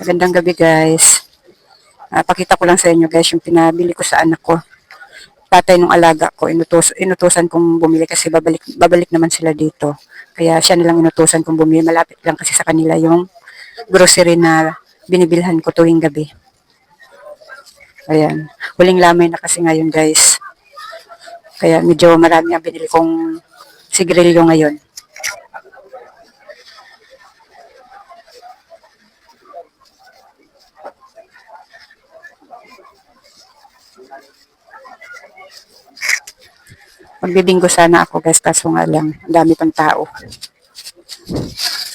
Magandang gabi guys. Ah, pakita ko lang sa inyo guys yung pinabili ko sa anak ko. Tatay nung alaga ko, inutos, inutusan kong bumili kasi babalik, babalik naman sila dito. Kaya siya nilang inutusan kong bumili. Malapit lang kasi sa kanila yung grocery na binibilhan ko tuwing gabi. Ayan. Huling lamay na kasi ngayon guys. Kaya medyo marami ang binili kong sigarilyo ngayon. Magbibinggo sana ako guys, kaso nga lang, ang dami pang tao.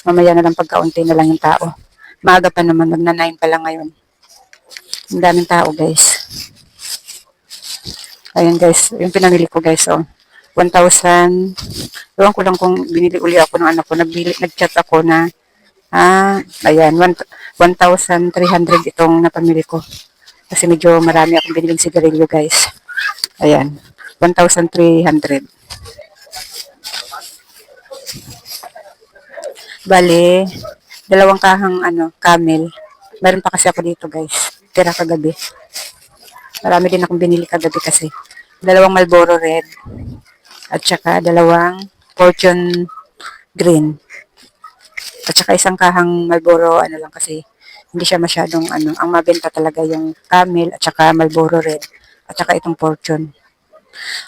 Mamaya na lang pagkaunti na lang yung tao. Maaga pa naman, magna 9 pa lang ngayon. Ang daming tao guys. Ayan guys, yung pinamili ko guys, oh. 1,000, ewan ko lang kung binili uli ako ng anak ko, nag-chat ako na, ah, ayan, 1,300 itong napamili ko. Kasi medyo marami akong biniling sigarilyo guys. Ayan. 1,300. Bale, dalawang kahang ano, camel. Meron pa kasi ako dito, guys. Tira kagabi. Marami din akong binili kagabi kasi. Dalawang Marlboro Red. At saka dalawang Fortune Green. At saka isang kahang Marlboro, ano lang kasi, hindi siya masyadong, ano, ang mabenta talaga yung Camel at saka Marlboro Red. At saka itong Fortune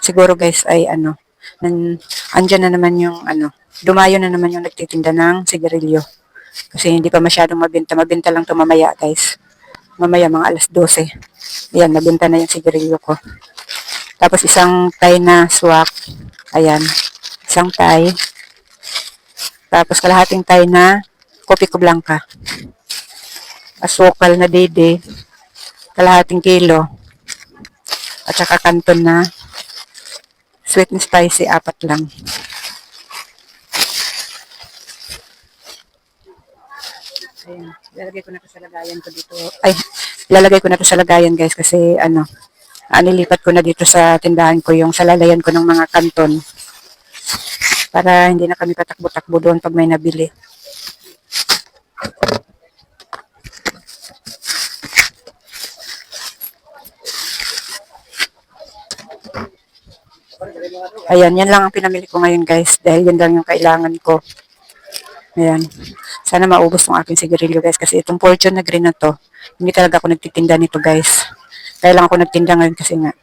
siguro guys ay ano, nan, andyan na naman yung ano, dumayo na naman yung nagtitinda ng sigarilyo. Kasi hindi pa masyadong mabenta. Mabenta lang to mamaya guys. Mamaya mga alas 12. Ayan, mabenta na yung sigarilyo ko. Tapos isang tie na swak. Ayan. Isang tie. Tapos kalahating tie na kopi ko blanca. Asukal na dede. Kalahating kilo. At saka kanton na sweet and spicy, apat lang. Ayan, lalagay ko na to sa lagayan ko dito. Ay, lalagay ko na to sa lagayan guys kasi ano, ah, nilipat ko na dito sa tindahan ko yung sa lagayan ko ng mga kanton. Para hindi na kami patakbo-takbo doon pag may nabili. Ayan, yan lang ang pinamili ko ngayon guys dahil yan lang yung kailangan ko. Ayan. Sana maubos tong aking sigarilyo guys kasi itong fortune na green na to, hindi talaga ako nagtitinda nito guys. Kaya lang ako nagtinda ngayon kasi nga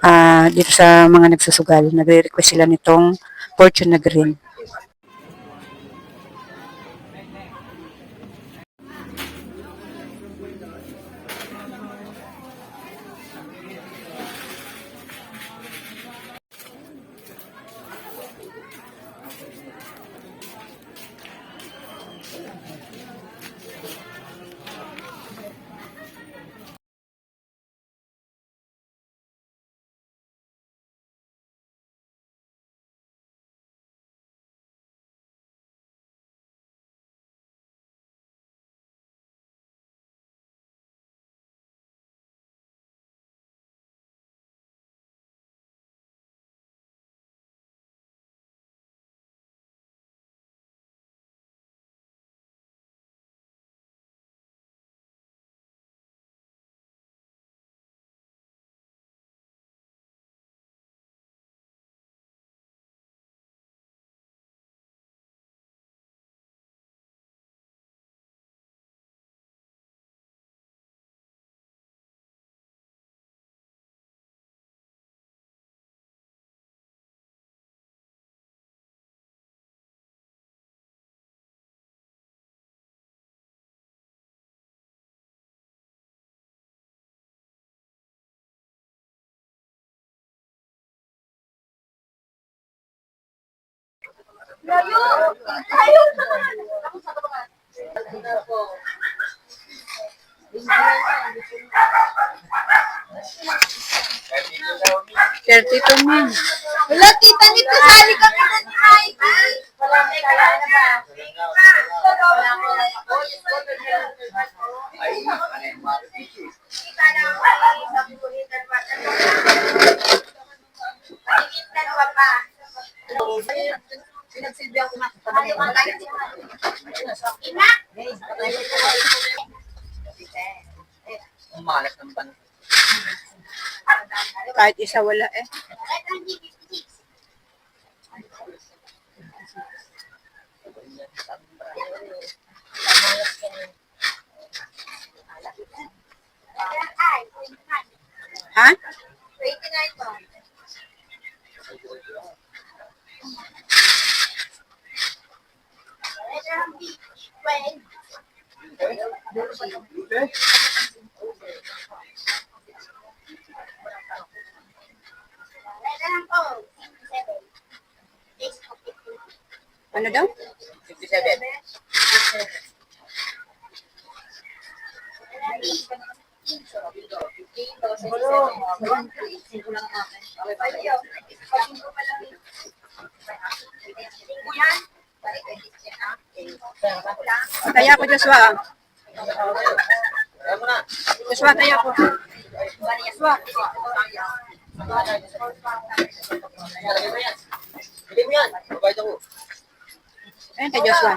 ah dito sa mga nagsusugal, nagre-request sila nitong fortune na green. Thirty-two min. Wala, tita, nito sali kami Kahit isa wala eh. Ha? 29 po. Ano daw? 57. Taya ko, Joshua. Joshua, taya ko. Joshua. Lagay mo yan. Bili mo yan. Babayad ako. Ayun kay Joshua.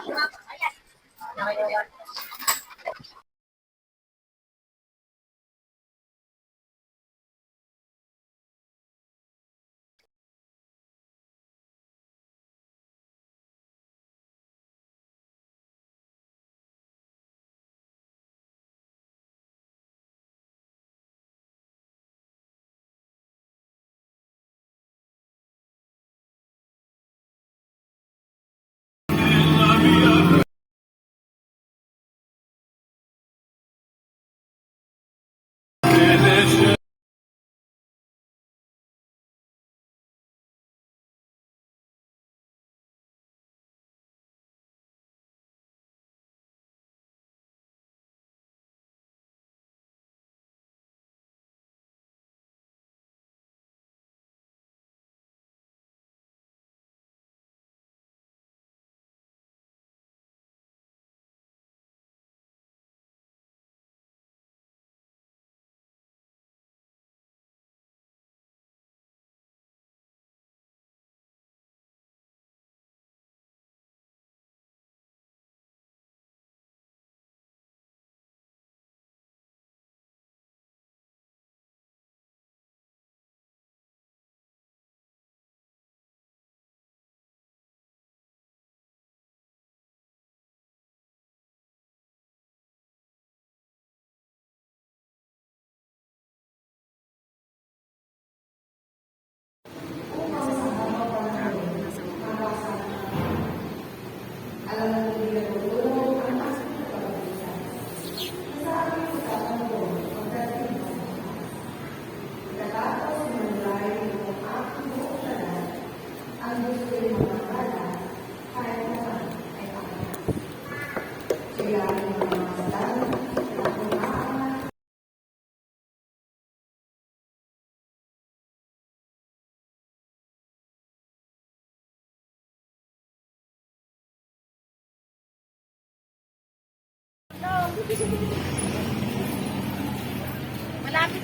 Malapit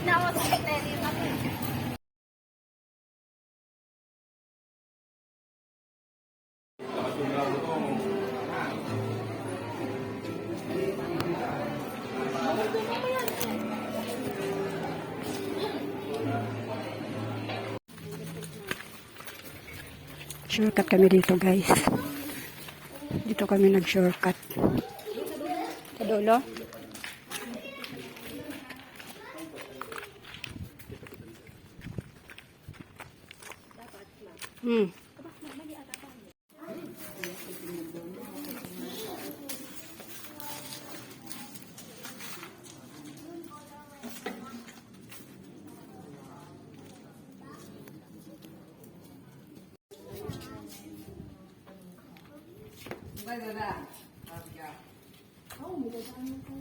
na ako sa natin. Shortcut kami dito, guys. Dito kami nag-shortcut. Sa dulo. Hmm. Baik, Harga. Oh, mudah-mudahan.